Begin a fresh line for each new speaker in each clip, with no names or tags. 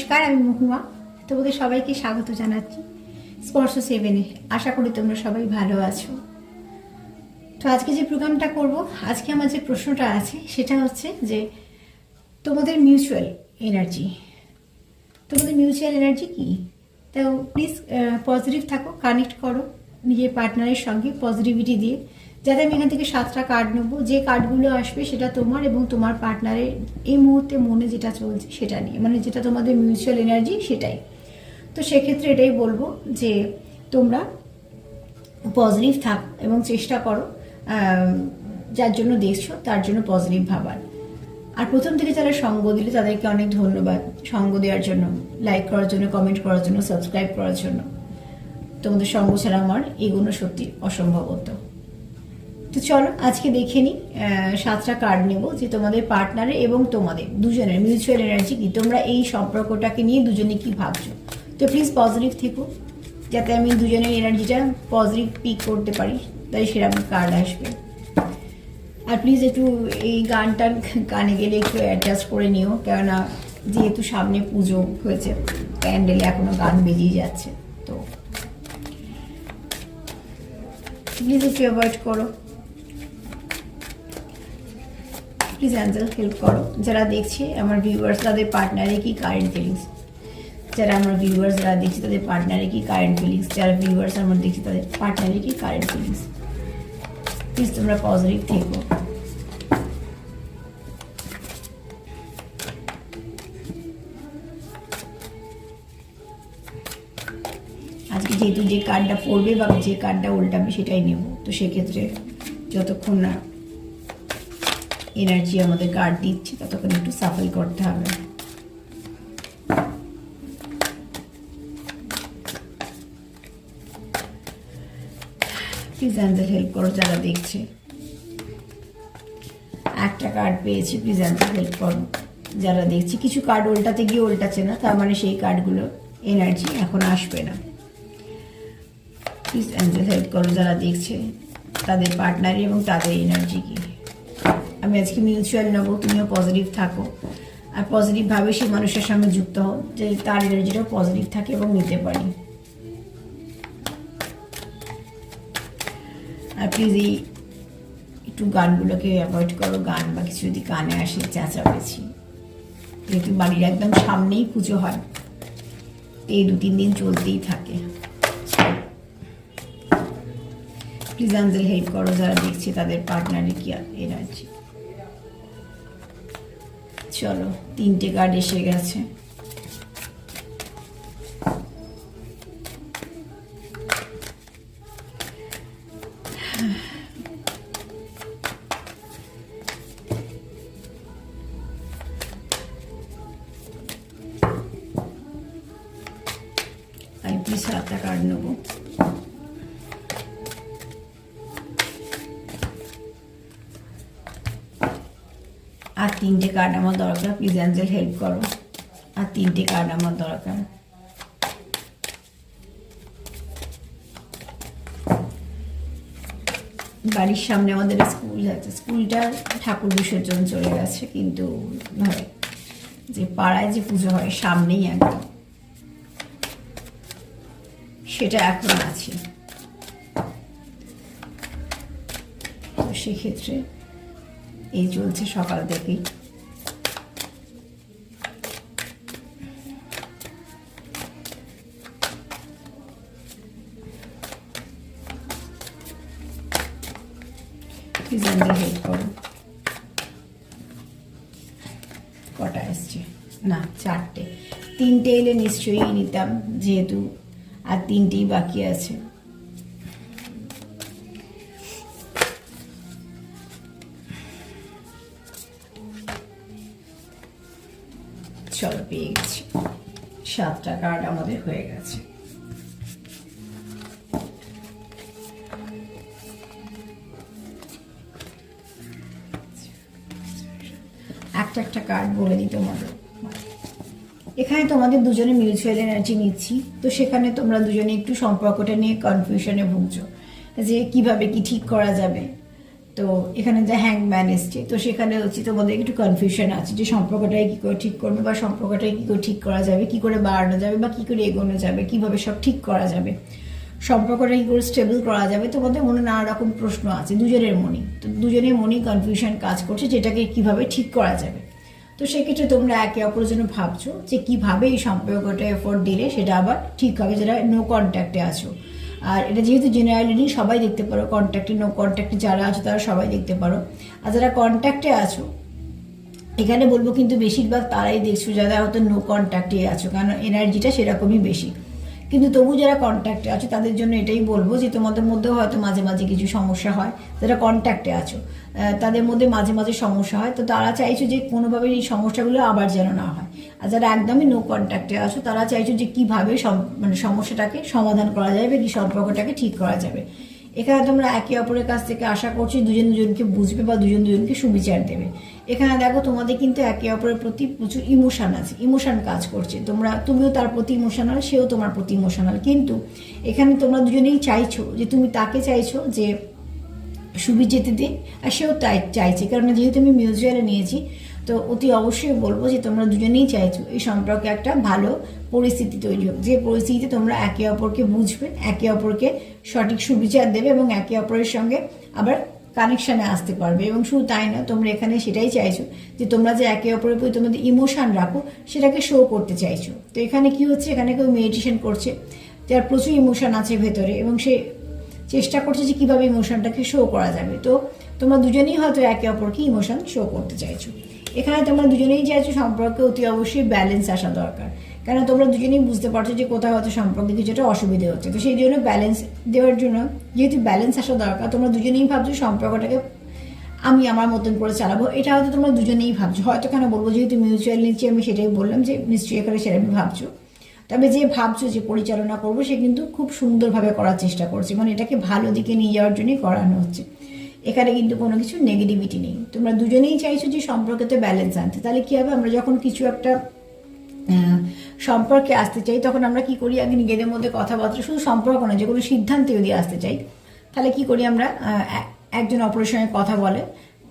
নমস্কার, আমি মহুয়া। তোমাদের সবাইকে স্বাগত জানাচ্ছি স্পর্শ সেভেনে। আশা করি তোমরা সবাই ভালো আছো। তো আজকে যে প্রোগ্রামটা করব, আজকে আমার যে প্রশ্নটা আছে, সেটা হচ্ছে যে তোমাদের মিউচুয়াল এনার্জি। তোমাদের মিউচুয়াল এনার্জি কি? তো প্লিজ পজিটিভ থাকো কানেক্ট করো, নিজের পার্টনারের সঙ্গে পজিটিভিটি দিয়ে। যাতে আমি এখান থেকে সাতটা কার্ড নেব। যে কার্ডগুলো আসবে সেটা তোমার এবং তোমার পার্টনারের এই মুহূর্তে মনে যেটা চলছে সেটা নিয়ে। মানে যেটা তোমাদের মিউচুয়াল এনার্জি সেটাই। তো সেক্ষেত্রে এটাই বলব যে তোমরা পজিটিভ থাক এবং চেষ্টা করো যার জন্য দেখছ তার জন্য পজিটিভ ভাবার। আর প্রথম থেকে যারা সঙ্গ দিলে তাদেরকে অনেক ধন্যবাদ সঙ্গ দেওয়ার জন্য লাইক করার জন্য কমেন্ট করার জন্য সাবস্ক্রাইব করার জন্য। তোমাদের সঙ্গ ছাড়া আমার এগুলো সত্যি অসম্ভব হতো। তো চলো, আজকে দেখে নিই সাতটা কার্ড নেব যে তোমাদের পার্টনারে এবং তোমাদের, দুজনের মিউচুয়াল এনার্জি কি, তোমরা এই সম্পর্কটাকে নিয়ে দুজনে কি ভাবছ? তো প্লিজ পজিটিভ থেকো, যাতে আমি দুজনের এনার্জিটা পজিটিভ পিক করতে পারি, তাই সেরকম কার্ড আসবে। আর প্লিজ একটু এই গানটা কানে গেলে একটু অ্যাডজাস্ট করে নিও, কেননা যেহেতু সামনে পুজো হয়েছে প্যান্ডেলে এখনও গান বেরিয়ে যাচ্ছে, তো। প্লিজ একটু অ্যাভয়েড করো। প্লিজ অ্যাঞ্জেল হেল্প করো। যারা দেখছে, আমার ভিউয়ার্স তাদের পার্টনারে কি কারেন্ট ফিলিংস যারা আমার ভিউয়ার্স যারা দেখছে, তাদের পার্টনারে কি কারেন্ট ফিলিংস যারা ভিউয়ার্স আমার দেখছে, তাদের পার্টনারে কি কারেন্ট ফিলিংস প্লিজ তোমরা পজিটিভ থেকো। আজকে যেহেতু যে কার্ডটা পড়বে বা যে কার্ডটা উল্টাবে, সেটাই নেব। তো সেক্ষেত্রে যতক্ষণ না এনার্জি আমাদের কার্ড দিচ্ছে, ততক্ষণ একটু সাফল করতে হবে। প্লিজ অ্যাঞ্জেল হেল্প করো যারা দেখছে। একটা কার্ড পেয়েছি প্লিজ অ্যাঞ্জেল হেল্প করো যারা দেখছি। কিছু কার্ড উল্টাতে গিয়ে উল্টাচ্ছে না, তার মানে সেই কার্ডগুলো এনার্জি এখন আসবে না। প্লিজ অ্যাঞ্জেল হেল্প করো যারা দেখছে, তাদের পার্টনারি এবং তাদের এনার্জি কি? আমি আজকে মিউচুয়াল নেব তুমিও পজিটিভ থাকো। আর পজিটিভভাবে সেই মানুষের সঙ্গে যুক্ত হও, যে তার এনার্জিটাও পজিটিভ থাকে এবং নিতে পারি। আর প্লিজ এই একটু গানগুলোকে অ্যাভয়েড করো, গান বা কিছু যদি কানে আসে চেঁচামেচি। যেহেতু বাড়ির একদম সামনেই পুজো হয়। তো এই দু তিন দিন চলতেই থাকে। প্লিজ আঞ্জেল হেল্প করো, যারা দেখছে তাদের পার্টনারে কি এনার্জি। চলো তিনটে কার্ড এসে গেছে তিনটে কার্ড আমার দরকার প্লিজ অ্যাঞ্জেল হেল্প করো। আর তিনটে কার্ড আমার দরকার। বাড়ির সামনে আমাদের স্কুল আছে। স্কুলটা ঠাকুর বিসর্জন চলে গেছে, কিন্তু ধরে যে পাড়ায় যে পুজো হয়, সামনেই একদম। সেটা এখন আছে। সেক্ষেত্রে এই চলছে সকাল থেকেই। আমাদের হেল্প করো। কটা এসছে? না, চারটে। তিনটে এলে নিশ্চয়ই নিতাম, যেহেতু আর তিনটেই বাকি আছে। সাতটা কার্ড আমাদের হয়ে গেছে। একটা একটা কার্ড বলে দিই তোমাদের। এখানে তোমাদের দুজনে মিউচুয়াল এনার্জি নিচ্ছি, তো সেখানে তোমরা দুজনে একটু সম্পর্কটা নিয়ে কনফিউশনে ভুগছো, যে কীভাবে কি ঠিক করা যাবে। তো এখানে যে হ্যাংম্যান এসছে, তো সেখানে হচ্ছে তোমাদের একটু কনফিউশন আছে যে সম্পর্কটাই কী করে ঠিক করবে বা সম্পর্কটাই কি করে ঠিক করা যাবে, কি করে বাড়ানো যাবে বা কী করে এগোনো যাবে, কীভাবে সব ঠিক করা যাবে, সম্পর্কটা কি করে স্টেবল করা যাবে, তোমাদের মনে নানা রকম প্রশ্ন আছে দুজনের মনে তো দুজনের মনেই কনফিউশন কাজ করছে যেটাকে কীভাবে ঠিক করা যাবে। তো সেক্ষেত্রে তোমরা একে অপরের জন্য ভাবছ যে কীভাবে এই সম্পর্কটা এফোর্ট দিলে সেটা আবার ঠিক হবে যেটা নো কন্ট্যাক্টে আছো। আর এটা যেহেতু জেনারেলি সবাই দেখতে পারো। কন্ট্যাক্টে নো কন্ট্যাক্টে যারা আছো, তারা সবাই দেখতে পারো। আর যারা কন্ট্যাক্টে আছো, এখানে বলব কিন্তু বেশিরভাগ তারাই দেখছ, যারা হয়তো নো কন্ট্যাক্টে আছো, কারণ এনার্জিটা সেরকমই বেশি। কিন্তু তবু যারা কন্ট্যাক্টে আছো, তাদের জন্য এটাই বলব যে তোমাদের মধ্যেও হয়তো মাঝে মাঝে কিছু সমস্যা হয়। যারা কন্ট্যাক্টে আছো তাদের মধ্যে মাঝে মাঝে সমস্যা হয়। তো তারা চাইছো যে কোনোভাবে এই সমস্যাগুলো আবার যেন না হয়। আর যারা একদমই নো কন্ট্যাক্টে আছো, তারা চাইছো যে কীভাবে মানে সমস্যাটাকে সমাধান করা যাবে কি সম্পর্কটাকে ঠিক করা যাবে। এখানে তোমরা একে অপরের কাছ থেকে আশা করছ দুজন দুজনকে বুঝবে বা দুজন দুজনকে সুবিচার দেবে। এখানে দেখো তোমাদের কিন্তু একে অপরের প্রতি প্রচুর ইমোশান আছে ইমোশান কাজ করছে। তোমরা, তুমিও তার প্রতি ইমোশনাল সেও তোমার প্রতি ইমোশনাল কিন্তু এখানে তোমরা দুজনেই চাইছো যে তুমি তাকে চাইছো যে সুবি যেতে দিন আর সেও তাই চাইছে। কারণ যেহেতু আমি মিউচুয়ালে নিয়েছি তো অতি অবশ্যই বলব যে তোমরা দুজনেই চাইছো এই সম্পর্কে একটা ভালো পরিস্থিতি তৈরি হোক। যে পরিস্থিতিতে তোমরা একে অপরকে বুঝবে, একে অপরকে সঠিক সুবিচার দেবে এবং একে অপরের সঙ্গে আবার কানেকশানে আসতে পারবে এবং শুধু তাই না তোমরা এখানে সেটাই চাইছো যে তোমরা যে একে অপরের প্রতি তোমাদের ইমোশান রাখো, সেটাকে শো করতে চাইছো। তো এখানে কি হচ্ছে? এখানে কেউ মেডিটেশন করছে, যার প্রচুর ইমোশান আছে ভেতরে এবং সে চেষ্টা করছে যে কীভাবে ইমোশনটাকে শো করা যাবে। তো তোমরা দুজনেই হয়তো একে অপরকে ইমোশন শো করতে চাইছো। এখানে তোমরা দুজনেই চাইছো সম্পর্কে অতি অবশ্যই ব্যালেন্স আসা দরকার। কেন তোমরা দুজনেই বুঝতে পারছ যে কোথাও হয়তো সম্পর্কে কিছুটা অসুবিধে হচ্ছে। তো সেই জন্য ব্যালেন্স দেওয়ার জন্য যেহেতু ব্যালেন্স আসা দরকার, তোমরা দুজনেই ভাবছ সম্পর্কটাকে আমি আমার মতন করে চালাবো। এটা হয়তো তোমরা দুজনেই ভাবছ। হয়তো কেন বলব যেহেতু মিউচুয়াল নিচ্ছি, আমি সেটাই বললাম যে নিশ্চয়ই এখানে সেরকম ভাবছ। তবে যে ভাবছ যে পরিচালনা করব, সে কিন্তু খুব সুন্দরভাবে করার চেষ্টা করছে। মানে এটাকে ভালো দিকে নিয়ে যাওয়ার জন্যই করানো হচ্ছে। এখানে কিন্তু কোনো কিছু নেগেটিভিটি নেই। তোমরা দুজনেই চাইছো যে সম্পর্কেতে ব্যালেন্স আনতে। তাহলে কী হবে? আমরা যখন কিছু একটা সম্পর্কে আসতে চাই, তখন আমরা কি করি? আগে নিজেদের মধ্যে কথাবার্তা, শুধু সম্পর্ক না যে কোনো সিদ্ধান্তে যদি আসতে চাই, তাহলে কি করি আমরা? একজন অপরের সঙ্গে কথা বলে,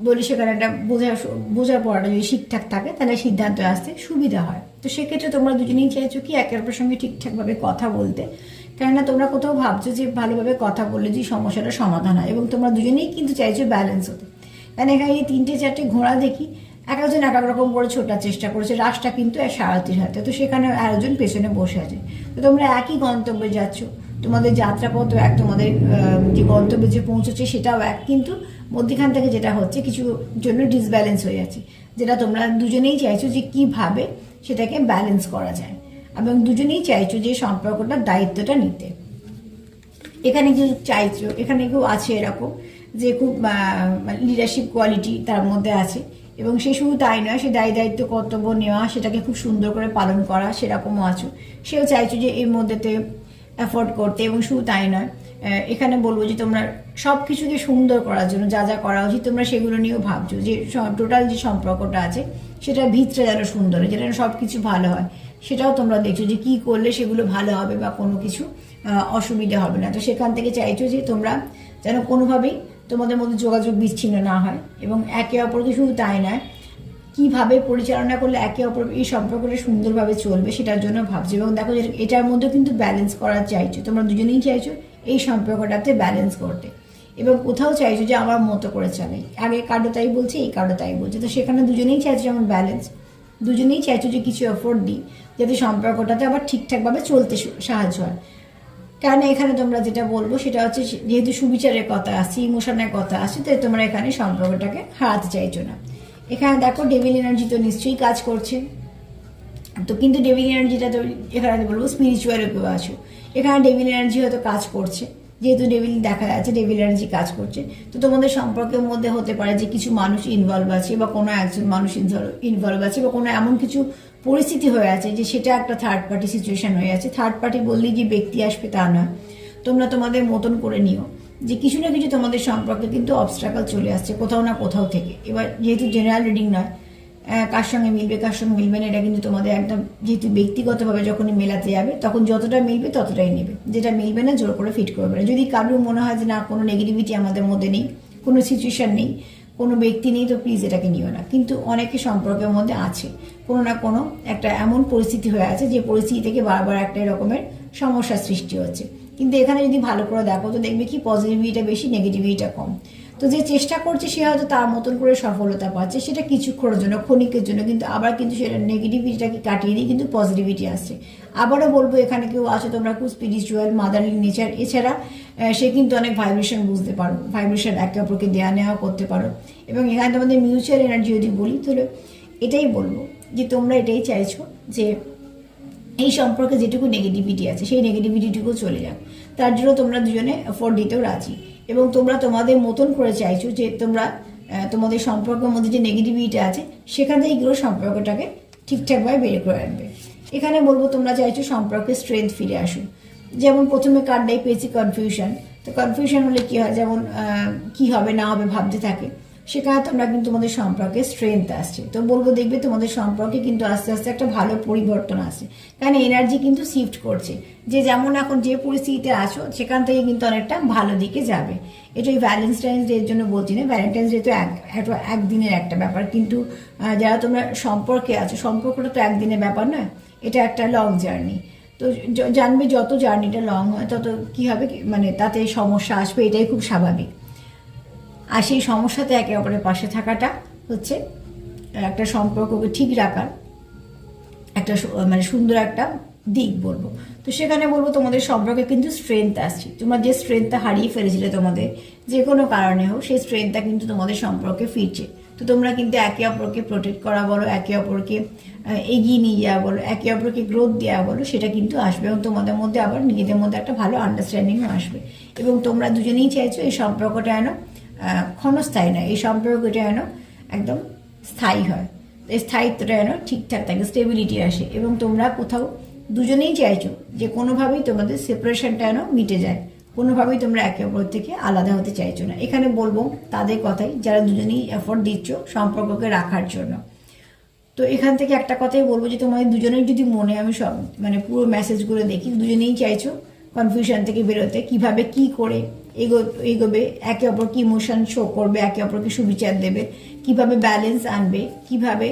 বলি সেখানে একটা বোঝা বোঝার পড়াটা যদি ঠিকঠাক থাকে, তাহলে সিদ্ধান্ত আসতে সুবিধা হয়। তো সেক্ষেত্রে তোমরা দুজনেই চাইছো কি একে অপরের সঙ্গে ঠিকঠাকভাবে কথা বলতে। কেননা তোমরা কোথাও ভাবছ যে ভালোভাবে কথা বললে যে সমস্যাটা সমাধান হয় এবং তোমরা দুজনেই কিন্তু চাইছো ব্যালেন্স হতে। কারণ এখানে এই তিনটে চারটে ঘোড়া দেখি, এক একজন এক এক রকম করে ছোটার চেষ্টা করেছে, রাসটা কিন্তু এক সারাতির হাতে তো সেখানে আরেকজন পেছনে বসে আছে। তো তোমরা একই গন্তব্যে যাচ্ছ। তোমাদের যাত্রাপথ এক, তোমাদের যে গন্তব্যে যে পৌঁছেছে সেটাও এক। কিন্তু মধ্যখান থেকে যেটা হচ্ছে কিছু জন্য ডিসব্যালেন্স হয়ে যাচ্ছে। যেটা তোমরা দুজনেই চাইছো যে কীভাবে সেটাকে ব্যালেন্স করা যায়। এবং দুজনেই চাইছো যে সম্পর্কটার দায়িত্বটা নিতে। এখানে কেউ চাইছো, এখানে কেউ আছে এরকম যে খুব লিডারশিপ কোয়ালিটি তার মধ্যে আছে। এবং সে শুধু তাই নয়, সে দায়ী দায়িত্ব, কর্তব্য নেওয়া, সেটাকে খুব সুন্দর করে পালন করা, সেরকমও আছো। সেও চাইছো যে এর মধ্যেতে অ্যাফোর্ড করতে এবং শুধু তাই নয় এখানে বলব যে তোমরা সব কিছুকে সুন্দর করার জন্য, যা যা করা উচিত, তোমরা সেগুলো নিয়েও ভাবছ। যে টোটাল যে সম্পর্কটা আছে সেটা ভিতরে যেন সুন্দর হয় যেটা সব কিছু ভালো হয়। সেটাও তোমরা দেখছ যে কি করলে সেগুলো ভালো হবে বা কোনো কিছু অসুবিধা হবে না। তো সেখান থেকে চাইছো যে তোমরা যেন কোনোভাবেই তোমাদের মধ্যে যোগাযোগ বিচ্ছিন্ন না হয় এবং একে অপরকে শুধু তাই নয় কীভাবে পরিচালনা করলে একে অপর এই সম্পর্কটা সুন্দরভাবে চলবে সেটার জন্য ভাবছি। এবং দেখো যে এটার মধ্যে কিন্তু ব্যালেন্স করার চাইছো। তোমরা দুজনেই চাইছো এই সম্পর্কটাতে ব্যালেন্স করতে। এবং কোথাও চাইছো যে আমার মতো করে চালাই আগে কার্ডও তাই বলছে, এই কার্ডও তাই বলছে। তো সেখানে দুজনেই চাইছো যেমন ব্যালেন্স দুজনেই চাইছো যে কিছু এফোর্ট দিই, যাতে সম্পর্কটাতে আবার ঠিকঠাকভাবে চলতে সাহায্য হয়। কারণ এখানে তোমরা যেটা বলব সেটা হচ্ছে যেহেতু সুবিচারের কথা আছে, ইমোশনের কথা আছে, তাই তোমরা এখানে সম্পর্কটাকে হারাতে চাইছো না। এখানে দেখো ডেভিল এনার্জি তো নিশ্চয়ই কাজ করছে। তো কিন্তু ডেভিল এনার্জিটা তো এখানে বলব স্পিরিচুয়াল কেউ আছো। এখানে ডেভিল এনার্জি হয়তো কাজ করছে। যেহেতু ডেভিল দেখা যাচ্ছে ডেভিল এনার্জি কাজ করছে, তো তোমাদের সম্পর্কের মধ্যে হতে পারে যে কিছু মানুষ ইনভলভ আছে বা কোনো একজন মানুষ ইনভলভ আছে বা কোনো এমন কিছু পরিস্থিতি হয়ে আছে যে সেটা একটা থার্ড পার্টি সিচুয়েশন হয়ে আছে। থার্ড পার্টি বললেই যে ব্যক্তি আসবে তা নয়। তোমরা তোমাদের মতন করে নিও যে কিছু না কিছু তোমাদের সম্পর্কে কিন্তু অবস্ট্রাকল চলে আসছে কোথাও না কোথাও থেকে। এবার যেহেতু জেনারেল রিডিং নয় কার সঙ্গে মিলবে, কার সঙ্গে মিলবে না, এটা কিন্তু তোমাদের একদম যেহেতু ব্যক্তিগতভাবে যখনই মেলাতে যাবে, তখন যতটা মিলবে ততটাই নেবে। যেটা মিলবে না, জোর করে ফিট করবে না। যদি কারোর মনে হয় যে না, কোনো নেগেটিভিটি আমাদের মধ্যে নেই, কোনো সিচুয়েশন নেই, কোনো ব্যক্তি নেই, তো প্লিজ এটাকে নিও না। কিন্তু অনেকে সম্পর্কের মধ্যে আছে। কোনো না কোনো একটা এমন পরিস্থিতি হয়ে আছে, যে পরিস্থিতি থেকে বারবার একটা রকমের সমস্যার সৃষ্টি হচ্ছে। কিন্তু এখানে যদি ভালো করে দেখো, তো দেখবে কি পজিটিভিটিটা বেশি নেগেটিভিটিটা কম। তো যে চেষ্টা করছে সে হয়তো তার মতন করে সফলতা পাচ্ছে, সেটা কিছুক্ষণের জন্য, ক্ষণিকের জন্য, কিন্তু আবার কিন্তু সেটা নেগেটিভিটিটাকে কাটিয়ে দিয়ে কিন্তু পজিটিভিটি আসছে। আবারও বলব, এখানে কেউ আছে তোমরা খুব স্পিরিচুয়াল মাদারলি, নেচার, এছাড়া সে কিন্তু অনেক ভাইব্রেশন বুঝতে পারো ভাইব্রেশন একে অপরকে দেওয়া নেওয়া করতে পারো। এবং এখানে তোমাদের মিউচুয়াল এনার্জি যদি বলি, তাহলে এটাই বলব যে তোমরা এটাই চাইছো যে এই সম্পর্কে যেটুকু নেগেটিভিটি আছে, সেই নেগেটিভিটিটুকু চলে যাক। তার জন্য তোমরা দুজনে এফোর্ট দিতেও রাজি। এবং তোমরা তোমাদের মতন করে চাইছো যে তোমরা তোমাদের সম্পর্কের মধ্যে যে নেগেটিভিটি আছে, সেখান থেকে এগুলো সম্পর্কটাকে ঠিকঠাকভাবে বের করে আনবে। এখানে বলব, তোমরা চাইছো সম্পর্কে স্ট্রেংথ ফিরে আসুন যেমন প্রথমে কার্ডটাই পেয়েছি কনফিউশন তো কনফিউশন হলে কী হয়? যেমন কী কি হবে না হবে ভাবতে থাকে। সেখানে তোমরা কিন্তু তোমাদের সম্পর্কে স্ট্রেংথ আসছে। তো বলব, দেখবে তোমাদের সম্পর্কে কিন্তু আস্তে আস্তে একটা ভালো পরিবর্তন আসছে। কারণ এনার্জি কিন্তু শিফট করছে। যে যেমন এখন যে পরিস্থিতিতে আছো, সেখান থেকে কিন্তু অনেকটা ভালো দিকে যাবে। এটা ওই ভ্যালেন্টাইন্স ডে জন্য বলছি না। ভ্যালেন্টাইন্স ডে তো একদিনের একটা ব্যাপার। কিন্তু যারা তোমরা সম্পর্কে আছো, সম্পর্কটা তো একদিনের ব্যাপার নয়। এটা একটা লং জার্নি তো জানবে যত জার্নিটা লং হয়, তত কি হবে মানে তাতে সমস্যা আসবে, এটাই খুব স্বাভাবিক। আর সেই সমস্যাতে একে অপরের পাশে থাকাটা হচ্ছে একটা সম্পর্ককে ঠিক রাখার একটা মানে সুন্দর একটা দিক বলব। তো সেখানে বলব তোমাদের সম্পর্কে কিন্তু স্ট্রেংথ আসছে তোমরা যে স্ট্রেংথটা হারিয়ে ফেলেছিলে তোমাদের, যে কোনো কারণে হোক, সেই স্ট্রেংথটা কিন্তু তোমাদের সম্পর্কে ফিরছে। তো তোমরা কিন্তু একে অপরকে প্রোটেক্ট করা বলো, একে অপরকে এগিয়ে নিয়ে যাওয়া বলো, একে অপরকে গ্রোথ দেওয়া বলো, সেটা কিন্তু আসবে এবং তোমাদের মধ্যে আবার নিজেদের মধ্যে একটা ভালো আন্ডারস্ট্যান্ডিংও আসবে। এবং তোমরা দুজনেই চাইছো এই সম্পর্কটা যেন ক্ষণস্থায়ী নয়। এই সম্পর্কটা যেন একদম স্থায়ী হয়। এই স্থায়িত্বটা যেন ঠিকঠাক থাকে স্টেবিলিটি আসে। এবং তোমরা কোথাও দুজনেই চাইছো যে কোনোভাবেই তোমাদের সেপারেশনটা যেন মিটে যায়। কোনোভাবেই তোমরা একে অপর থেকে আলাদা হতে চাইছো না। এখানে বলব তাদের কথাই, যারা দুজনেই এফোর্ট দিচ্ছ সম্পর্ককে রাখার জন্য। তো এখান থেকে একটা কথাই বলব যে তোমাদের দুজনের যদি মনে আমি সব মানে পুরো মেসেজগুলো দেখি, দুজনেই চাইছো কনফিউশন থেকে বেরোতে, কীভাবে কি করে এগো এগোবে একে অপরকে ইমোশন শো করবে, একে অপরকে সুবিচার দেবে, কীভাবে ব্যালেন্স আনবে, কীভাবে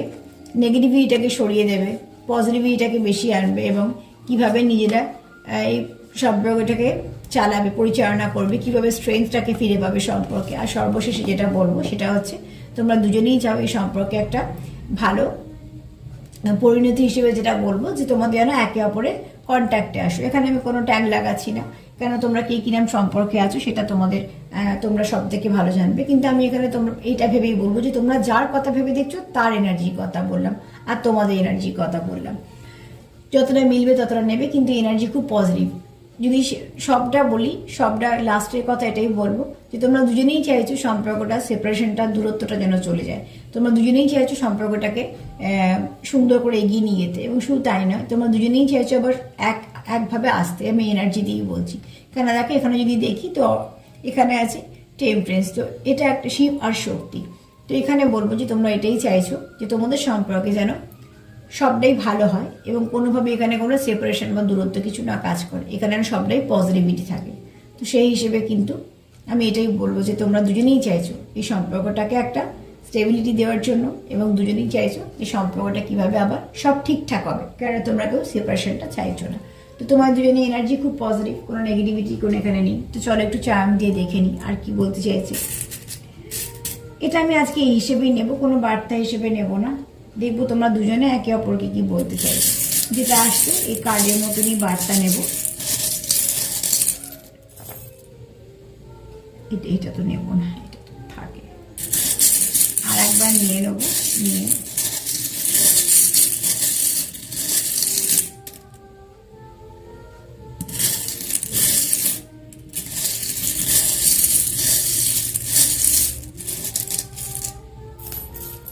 নেগেটিভিটিটাকে সরিয়ে দেবে পজিটিভিটিটাকে বেশি আনবে এবং কীভাবে নিজেরা, এই সম্পর্কটাকে চালাবে, পরিচালনা করবে, কীভাবে স্ট্রেংথটাকে ফিরে পাবে সম্পর্কে। আর সর্বশেষে যেটা বলব, সেটা হচ্ছে তোমরা দুজনেই চাও এই সম্পর্কে একটা ভালো পরিণতি হিসেবে যেটা বলব, যে তোমাদের যেন একে অপরের কন্ট্যাক্টে আসো। এখানে আমি কোনো ট্যাগ লাগাচ্ছি না। কেন? তোমরা কে নাম সম্পর্কে আছো সেটা তোমাদের তোমরা সব থেকে ভালো জানবে। কিন্তু আমি এখানে তোমরা, এইটা ভেবেই বলব যে তোমরা যার কথা ভেবে দেখছ, তার এনার্জির কথা বললাম আর তোমাদের এনার্জির কথা বললাম। যতটা মিলবে ততটা নেবে, কিন্তু এনার্জি খুব পজিটিভ যদি সবটা বলি, সবটা লাস্টের কথা এটাই বলব যে তোমরা দুজনেই চাইছো সম্পর্কটা সেপারেশনটা দূরত্বটা যেন চলে যায়। তোমরা দুজনেই চাইছো সম্পর্কটাকে সুন্দর করে এগিয়ে নিয়ে যেতে এবং শুধু তাই নয়, তোমরা দুজনেই চাইছো আবার এক একভাবে আসতে। আমি এনার্জি দিয়েই বলছি। কেন দেখো, এখানে যদি দেখি, তো এখানে আছে টেম্পারেন্স তো এটা একটা শিব আর শক্তি। তো এখানে বলব যে তোমরা এটাই চাইছো যে তোমাদের সম্পর্কে যেন সবটাই ভালো হয় এবং কোনোভাবে এখানে কোনো সেপারেশন বা দূরত্ব কিছু না কাজ করে। এখানে সবটাই পজিটিভিটি থাকে। তো সেই হিসেবে কিন্তু আমি এটাই বলব যে তোমরা দুজনেই চাইছো এই সম্পর্কটাকে একটা স্টেবিলিটি দেওয়ার জন্য এবং দুজনেই চাইছো এই সম্পর্কটা কীভাবে আবার সব ঠিকঠাক হবে। কেন তোমরা কেউ সেপারেশনটা চাইছো না। তো তোমার দুজনে এনার্জি খুব পজিটিভ কোনো নেগেটিভিটি কোনো এখানে নেই। তো চলো একটু চাম দিয়ে দেখে নিই আর কি বলতে চাইছি। এটা আমি আজকে এই হিসেবেই নেব, কোনো বার্তা হিসেবে নেব না। দেখব তোমরা দুজনে একে অপরকে কি বলতে চাই যেটা আসছে, এই কার্ডের মতনই বার্তা নেব। এটা এটা তো নেব না, এটা তো থাকে। আর একবার নিয়ে নেব, নিয়ে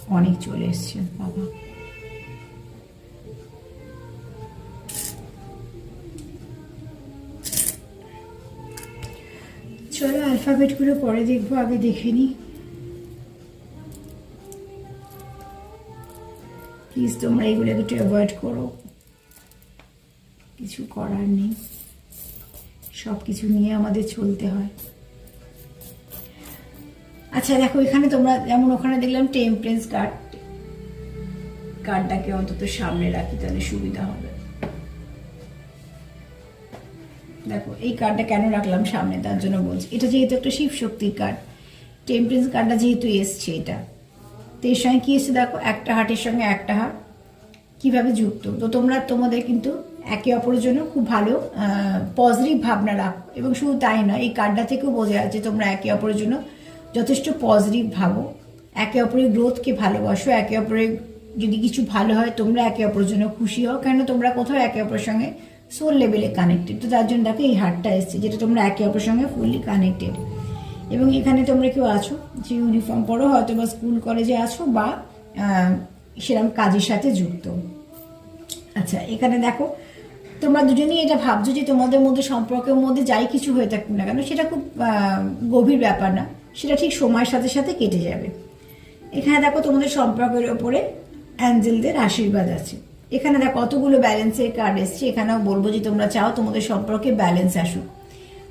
অনেক চলে এসছে, বাবা। চলো অ্যালফাবেটগুলো পরে দেখব, আগে দেখে নিই প্লিজ তোমরা এগুলো একটু অ্যাভয়েড করো। কিছু করার নেই। সব কিছু নিয়ে আমাদের চলতে হয়। আচ্ছা দেখো, এখানে তোমরা যেমন ওখানে দেখলাম টেম্পারেন্স কার্ড কার্ডটাকে অন্তত সামনে রাখি, তাহলে সুবিধা হবে। দেখো, এই কার্ডটা কেন রাখলাম সামনে? তার জন্য বলছি, এটা যেহেতু একটা শিব শক্তির কার্ড টেম্পারেন্স কার্ডটা যেহেতু এসছে এটা। তো এর সঙ্গে কি এসছে দেখো, একটা হাটের সঙ্গে একটা হাট কীভাবে যুক্ত? তো তোমরা, তোমাদের কিন্তু একে অপরের জন্য খুব ভালো পজিটিভ ভাবনা রাখো। এবং শুধু তাই নয়, এই কার্ডটা থেকেও বোঝা যাচ্ছে তোমরা একে অপরের জন্য যথেষ্ট পজিটিভ ভাবো। একে অপরের গ্রোথকে ভালোবাসো, একে অপরের যদি কিছু ভালো হয়, তোমরা একে অপরের জন্য খুশি হও। কেন তোমরা কোথাও একে অপরের সঙ্গে সোল লেভেলে কানেক্টেড তো তার জন্য দেখো এই হাটটা এসছে, যেটা তোমরা একে অপরের সঙ্গে ফুললি কানেক্টেড এবং এখানে তোমরা কেউ আছো, যে ইউনিফর্ম পরো, হয়তো বা স্কুল কলেজে আছো বা সেরকম কাজের সাথে যুক্ত। আচ্ছা এখানে দেখো, তোমরা দুজনেই এটা ভাবছ যে তোমাদের মধ্যে, সম্পর্কের মধ্যে যাই কিছু হয়ে থাকুক না কেন, সেটা খুব গভীর ব্যাপার না। সেটা ঠিক সময়ের সাথে সাথে কেটে যাবে। এখানে দেখো তোমাদের সম্পর্কের ওপরে অ্যাঞ্জেলদের আশীর্বাদ আছে। এখানে দেখো কতগুলো ব্যালেন্সের কার্ড এসছে। এখানেও বলব যে তোমরা চাও তোমাদের সম্পর্কে ব্যালেন্স আসুক।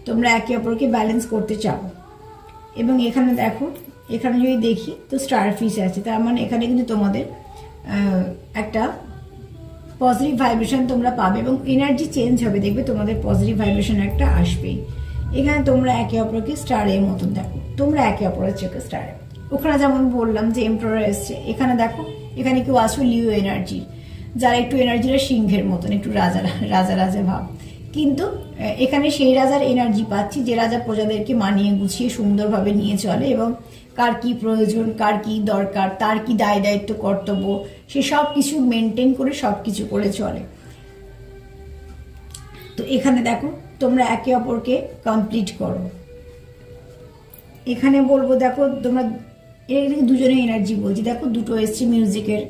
তোমরা একে অপরকে ব্যালেন্স করতে চাও। এবং এখানে দেখো, এখানে যদি দেখি তো স্টার ফিশ আছে। তার মানে এখানে কিন্তু তোমাদের একটা পজিটিভ ভাইব্রেশন তোমরা পাবে এবং এনার্জি চেঞ্জ হবে। দেখবে তোমাদের পজিটিভ ভাইব্রেশন একটা আসবেই। এখানে তোমরা একে অপরকে স্টারের মতন দেখো। তোমরা একে অপরের চোখে স্টারে ওখানে যেমন বললাম যে এমপ্রয়ার এসছে, এখানে দেখো, এখানে কেউ আসো লিও এনার্জি যারা একটু এনার্জিটা সিংহের মতন, একটু রাজা রাজা রাজা ভাব। কিন্তু এখানে সেই রাজার এনার্জি পাচ্ছি যে রাজা প্রজাদেরকে মানিয়ে গুছিয়ে সুন্দরভাবে নিয়ে চলে এবং কার কি প্রয়োজন, কার কি দরকার, তার কি দায় দায়িত্ব, কর্তব্য, সে সব কিছু মেনটেন করে সব কিছু করে চলে। তো এখানে দেখো, তোমরা একে অপরকে কমপ্লিট করো। এখানে বলব দেখো, তোমরা এদিকে দুজনে এনার্জি বলছি। দেখো দুটো এসছে মিউজিকের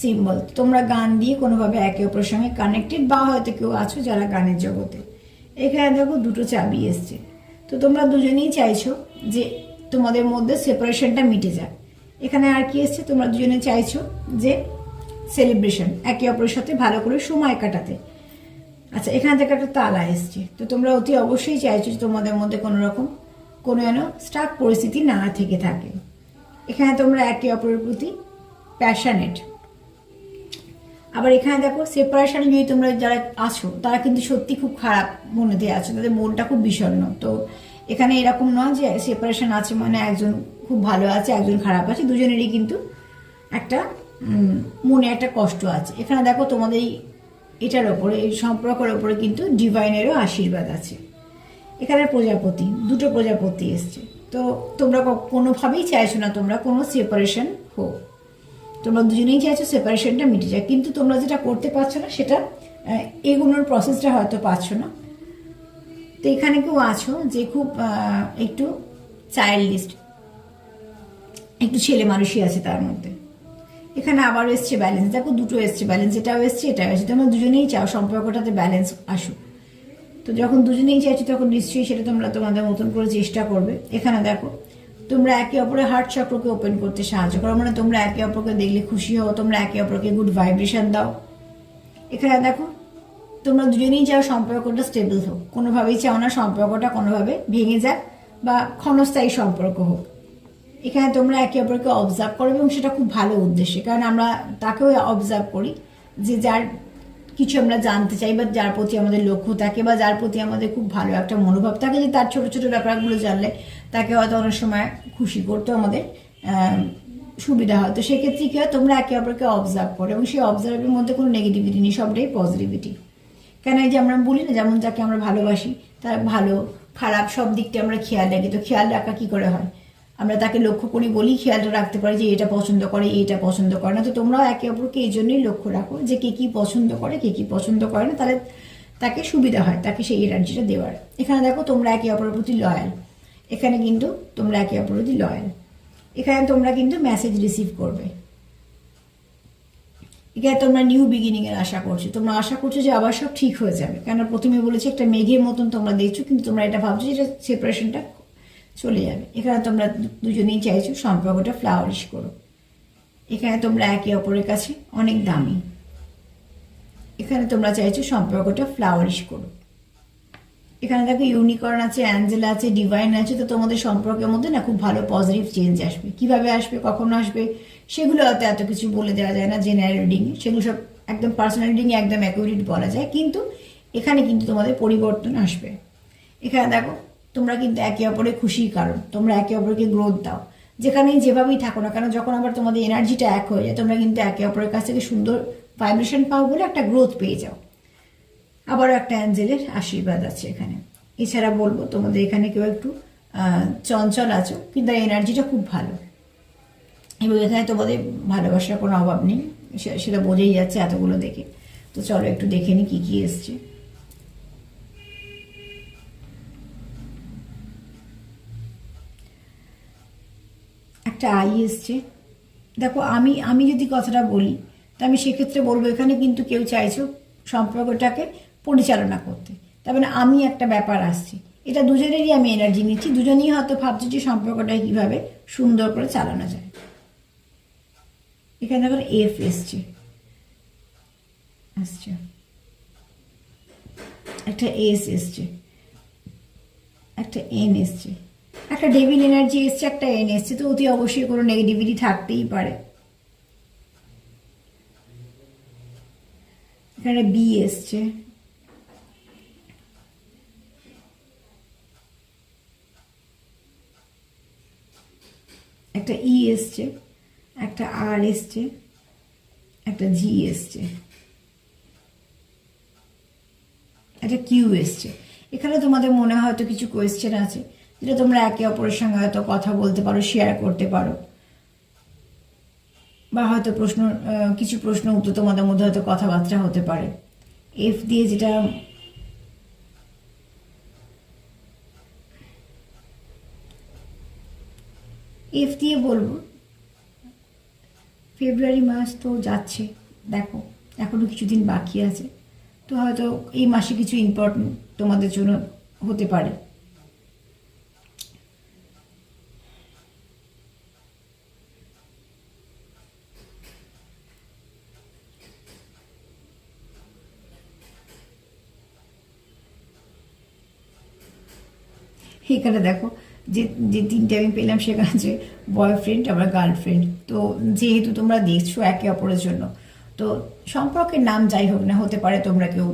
সিম্বল তোমরা গান দিয়ে কোনোভাবে একে অপরের সঙ্গে কানেক্টেড বা হয়তো কেউ আছো যারা গানের জগতে। এখানে দেখো দুটো চাবি এসছে। তো তোমরা দুজনেই চাইছো যে তোমাদের মধ্যে সেপারেশনটা মিটে যাক। এখানে আর কি এসছে? তোমরা দুজনে চাইছো যে সেলিব্রেশন একে অপরের সাথে ভালো করে সময় কাটাতে। আচ্ছা এখান থেকে একটা তালা এসছে। তো তোমরা অতি অবশ্যই চাইছো যে তোমাদের মধ্যে কোনো রকম কোনো যেন স্টাক পরিস্থিতি না থেকে থাকে। এখানে তোমরা একে অপরের প্রতি প্যাশানেট আবার এখানে দেখো সেপারেশনে যদি তোমরা যারা আছো, তারা কিন্তু সত্যি খুব খারাপ মনে দিয়ে আছো, তাদের মনটা খুব বিষণ্ণ। তো এখানে এরকম নয় যে সেপারেশন আছে মানে একজন খুব ভালো আছে, একজন খারাপ আছে, দুজনেরই কিন্তু একটা মনে একটা কষ্ট আছে। এখানে দেখো তোমাদের এটার ওপরে এই সম্পর্কের ওপরে কিন্তু ডিভাইনেরও আশীর্বাদ আছে। এখানে প্রজাপতি দুটো প্রজাপতি এসছে। তো তোমরা কোনোভাবেই চাইছো না তোমরা কোনো সেপারেশন হোক। তোমরা দুজনেই চাইছো সেপারেশনটা মিটে যায়। কিন্তু তোমরা যেটা করতে পারছ না সেটা আহ, এগোনোর প্রসেসটা হয়তো পাচ্ছ না। তো এখানে কেউ আছো যে খুব একটু চাইল্ডিস্ট একটু ছেলে মানুষই আছে তার মধ্যে। এখানে আবার এসছে ব্যালেন্স দেখো দুটো এসছে ব্যালেন্স এটাও এসছে এটাও এসছে। তোমরা দুজনেই চাও সম্পর্কটাতে ব্যালেন্স আসুক। তো যখন দুজনেই চাইছো তখন নিশ্চয়ই সেটা তোমরা তোমাদের মতন করে চেষ্টা করবে। এখানে দেখো, তোমরা একে অপরের হার্ট চক্রকে ওপেন করতে সাহায্য করো। মানে তোমরা একে অপরকে দেখলে খুশি হও, তোমরা একে অপরকে গুড ভাইব্রেশন দাও। এখানে দেখো, তোমরা দুজনেই চাও সম্পর্কটা স্টেবল হোক। কোনোভাবেই চাও না সম্পর্কটা কোনোভাবে ভেঙে যাক বা ক্ষণস্থায়ী সম্পর্ক হোক। এখানে তোমরা একে অপরকে অবজার্ভ করো এবং সেটা খুব ভালো উদ্দেশ্যে। কারণ আমরা তাকেও অবজার্ভ করি যে যার কিছু আমরা জানতে চাই বা যার প্রতি আমাদের লক্ষ্য থাকে বা যার প্রতি আমাদের খুব ভালো একটা মনোভাব থাকে যে তার ছোট ছোট ব্যাপারগুলো জানলে তাকে হয়তো অনেক সময় খুশি করতেও আমাদের সুবিধা হয়। তো সেক্ষেত্রে কি হয়? তোমরা একে অপরকে অবজার্ভ করো এবং সেই অবজার্ভের মধ্যে কোনো নেগেটিভিটি নেই, সবটাই পজিটিভিটি কেন এই যে আমরা বলি না, যেমন যাকে আমরা ভালোবাসি, তার ভালো, খারাপ সব দিকটা আমরা খেয়াল রাখি। তো খেয়াল রাখা কী করে হয়? আমরা তাকে লক্ষ্য করি বলি খেয়ালটা রাখতে পারি যে এটা পছন্দ করে এটা পছন্দ করে না। তো তোমরাও একে অপরকে এই জন্যই লক্ষ্য রাখো যে কে কি পছন্দ করে, কে কি পছন্দ করে না, তাহলে তাকে সুবিধা হয়, তাকে সেই এনার্জিটা দেওয়ার। এখানে দেখো তোমরা একে অপরের প্রতি লয়াল এখানে কিন্তু তোমরা একে অপরের প্রতি লয়াল এখানে তোমরা কিন্তু মেসেজ রিসিভ করবে। এখানে তোমরা নিউ বিগিনিং এর আশা করছ। তোমরা আশা করছ যে আবার সব ঠিক হয়ে যাবে। কেন? প্রথমে বলেছি একটা মেঘের মতন তোমরা দেখছ, কিন্তু তোমরা এটা ভাবছ যে সেপারেশনটা চলে যাবে। এখানে তোমরা দুজনেই চাইছো সম্পর্কটা ফ্লাওয়ারিশ করো এখানে তোমরা একে অপরের কাছে অনেক দামি। এখানে তোমরা চাইছো সম্পর্কটা ফ্লাওয়ারিশ করো এখানে দেখো ইউনিকর্ন আছে অ্যাঞ্জেল আছে ডিভাইন আছে, তো তোমাদের সম্পর্কের মধ্যে না খুব ভালো পজিটিভ চেঞ্জ আসবে। কীভাবে আসবে, কখন আসবে, সেগুলো হয়তো এত কিছু বলে দেওয়া যায় না জেনারেল রিডিং সেগুলো সব একদম পার্সোনাল রিডিং একদম অ্যাকুরেট বলা যায়। কিন্তু এখানে কিন্তু তোমাদের পরিবর্তন আসবে। এখানে দেখো তোমরা কিন্তু একে অপরের খুশির কারণ। তোমরা একে অপরকে গ্রোথ দাও। যেখানেই যেভাবেই থাকো না কেন, যখন আবার তোমাদের এনার্জিটা এক হয়ে যায়, তোমরা কিন্তু একে অপরের কাছ থেকে সুন্দর ভাইব্রেশন পাও বলে একটা গ্রোথ পেয়ে যাও। আবারও একটা অ্যাঞ্জেলের আশীর্বাদ আছে এখানে। এছাড়া বলব, তোমাদের এখানে কেউ একটু চঞ্চল আছো, কিন্তু এনার্জিটা খুব ভালো। এবং এখানে তোমাদের ভালোবাসার কোনো অভাব নেই সেটা বোঝাই যাচ্ছে এতগুলো দেখে। তো চলো একটু দেখে নি কী কী এসছে। একটা আই এসছে। দেখো, আমি আমি যদি কথাটা বলি, তা আমি সেক্ষেত্রে বলব, এখানে কিন্তু কেউ চাইছো সম্পর্কটাকে পরিচালনা করতে। তার মানে আমি একটা ব্যাপার আসছি। এটা দুজনেরই আমি এনার্জি নিচ্ছি, দুজনেই হয়তো ভাবছি যে সম্পর্কটা কীভাবে সুন্দর করে চালানো যায়। এখানে আবার এফ এসছে। আসছে। একটা এস এসছে। একটা এন এসছে। একটা ডেভিল এনার্জি এসছে, একটা এন এসছে, তো অতি অবশ্যই কোনো নেগেটিভিটি থাকতেই পারে। এখানে বি এসছে। একটা ই এসছে, একটা আর এসছে, একটা জি এসছে। একটা কিউ এসছে। এখানে তোমাদের মনে হয়তো কিছু কোয়েশ্চেন আছে। যেটা তোমরা একে অপরের সঙ্গে হয়তো কথা বলতে পারো শেয়ার করতে পারো। বা হয়তো প্রশ্ন কিছু প্রশ্ন উত্তর তোমাদের মধ্যে হয়তো কথাবার্তা হতে পারে। এফ দিয়ে যেটা এফ দিয়ে বলব ফেব্রুয়ারি মাস তো যাচ্ছে, দেখো, এখনও কিছুদিন বাকি আছে। তো হয়তো এই মাসে কিছু ইম্পর্টেন্ট তোমাদের জন্য হতে পারে। এখানে দেখো, যে যে তিনটে আমি পেলাম সেখানে হচ্ছে বয়ফ্রেন্ড আবার গার্লফ্রেন্ড তো যেহেতু তোমরা দেখছ একে অপরের জন্য, তো সম্পর্কের নাম যাই হোক না, হতে পারে তোমরা কেউ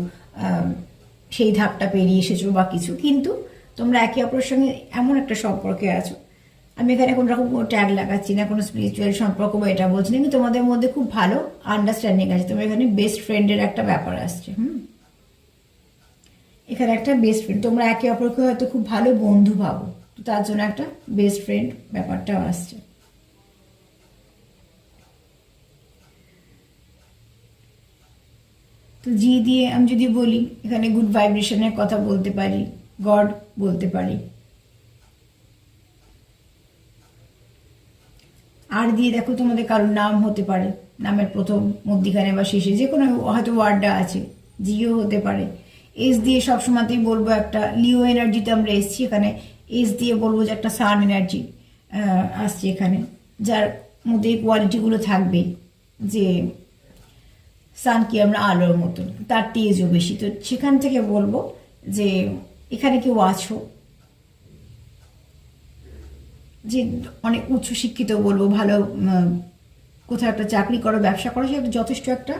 সেই ধাপটা পেরিয়ে এসেছ বা কিছু, কিন্তু তোমরা একে অপরের সঙ্গে এমন একটা সম্পর্কে আছো। আমি এখানে কোনো রকম কোনো ট্যাগ লাগাচ্ছি না, কোনো স্পিরিচুয়াল সম্পর্ক বা এটা বলছি কিন্তু তোমাদের মধ্যে খুব ভালো আন্ডারস্ট্যান্ডিং আছে। তোমার এখানে বেস্ট ফ্রেন্ডের একটা ব্যাপার আসছে, হুম? এখানে একটা বেস্ট ফ্রেন্ড তোমরা একে অপরকে হয়তো খুব ভালো বন্ধু ভাবো, তো তার জন্য একটা বেস্ট ফ্রেন্ড ব্যাপারটাও আসছে। তো জি দিয়ে আমি যদি বলি, এখানে গুড ভাইব্রেশনের কথা বলতে পারি গড বলতে পারি। আর দিয়ে দেখো তোমাদের কারোর নাম হতে পারে, নামের প্রথম মধ্যিখানে বা শেষে যে কোনো হয়তো ওয়ার্ডটা আছে জিও হতে পারে। এস দিয়ে সবসময়তেই বলব একটা লিও এনার্জিতে আমরা এসছি এখানে। এস দিয়ে বলব যে একটা সান এনার্জি আসছে এখানে, যার মধ্যে কোয়ালিটিগুলো থাকবে যে সান কি আমরা আলোর মতন, তার তেজও বেশি। তো সেখান থেকে বলব যে এখানে কেউ আছো, যে অনেক উচ্চ শিক্ষিত বলব, ভালো কোথাও একটা চাকরি করো, ব্যবসা করো, সে যথেষ্ট একটা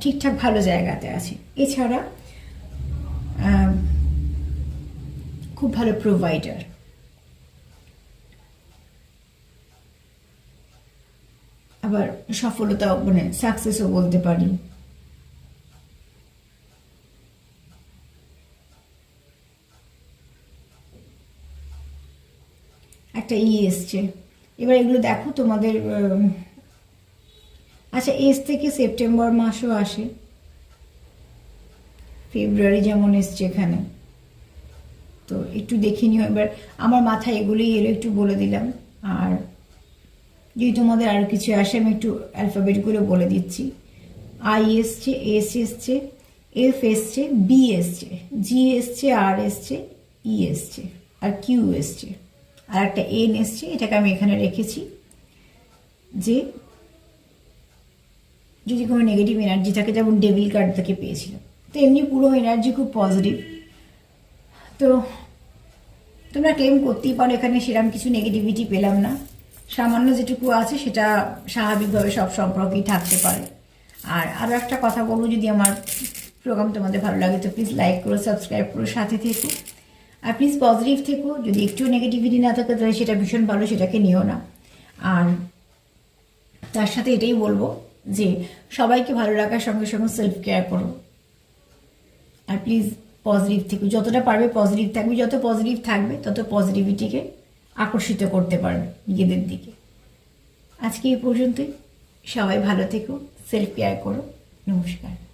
ঠিকঠাক ভালো জায়গাতে আছে। এছাড়া খুব ভালো প্রোভাইডার আবার সফলতা মানে সাকসেসও বলতে পারি। একটা ই এসছে। এবার এগুলো দেখো তোমাদের আচ্ছা এস থেকে সেপ্টেম্বর মাসও আসে। ফেব্রুয়ারি যেমন এসছে এখানে। তো একটু দেখে নিও। এবার আমার মাথায় এগুলোই এলো, একটু বলে দিলাম। আর যদি তোমাদের আরও কিছু আসে, আমি একটু অ্যালফাবেটগুলো বলে দিচ্ছি। আই এসছে এস এসছে এফ এসছে বি এসছে জি এসছে আর এসছে ই এসছে, আর কিউ এসছে। আর একটা এন এসছে, এটাকে আমি এখানে রেখেছি যে যদি কোনো নেগেটিভ এনার্জি থাকে, যেমন ডেভিল কার্ড থেকে পেয়েছিলাম। এমনি পুরো এনার্জি খুব পজিটিভ তো তোমরা ক্লেম করতেই পারো, এখানে সেরকম কিছু নেগেটিভিটি পেলাম না। সামান্য যেটুকু আছে সেটা স্বাভাবিকভাবে সব সম্পর্কেই থাকতে পারে। আর আরও একটা কথা বলব, যদি আমার প্রোগ্রাম তোমাদের ভালো লাগে তো প্লিজ লাইক করো সাবস্ক্রাইব করো, সাথে থেকো। আর প্লিজ পজিটিভ থেকো, যদি একটু নেগেটিভিটি না থাকে তাহলে সেটা ভীষণ ভালো, সেটাকে নিও না। আর তার সাথে এটাই বলব যে সবাইকে ভালো রাখার সঙ্গে সঙ্গে সেলফ কেয়ার করো। আর প্লিজ পজিটিভ থেকে, যতটা পারবে পজিটিভ থাকবে, যত পজিটিভ থাকবে, তত পজিটিভিটিকে আকর্ষিত করতে পারবে নিজেদের দিকে। আজকে এই পর্যন্তই। সবাই ভালো থেকো সেলফ কেয়ার করো। নমস্কার।